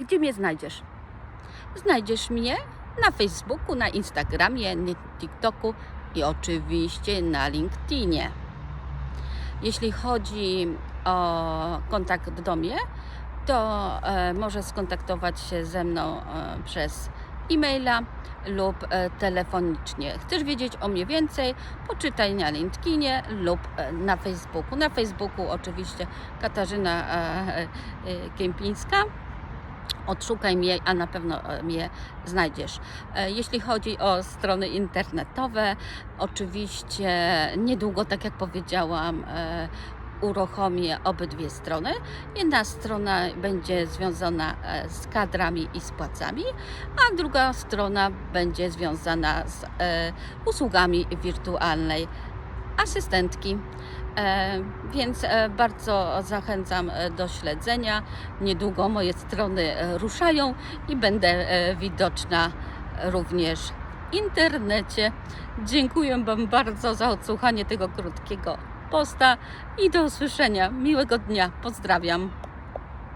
Gdzie mnie znajdziesz? Znajdziesz mnie na Facebooku, na Instagramie, na TikToku i oczywiście na LinkedInie. Jeśli chodzi o kontakt do mnie, to e, może skontaktować się ze mną e, przez e-maila lub e, telefonicznie. Chcesz wiedzieć o mnie więcej? Poczytaj na LinkedInie lub e, na Facebooku. Na Facebooku oczywiście Katarzyna e, e, Kępińska. Odszukaj mnie, a na pewno e, mnie znajdziesz. E, Jeśli chodzi o strony internetowe, oczywiście niedługo, tak jak powiedziałam, e, uruchomię obydwie strony. Jedna strona będzie związana z kadrami i z płacami, a druga strona będzie związana z usługami wirtualnej asystentki. E, więc e, bardzo zachęcam e, do śledzenia. Niedługo moje strony ruszają i będę widoczna również w internecie. Dziękuję Wam bardzo za odsłuchanie tego krótkiego posta i do usłyszenia. Miłego dnia. Pozdrawiam.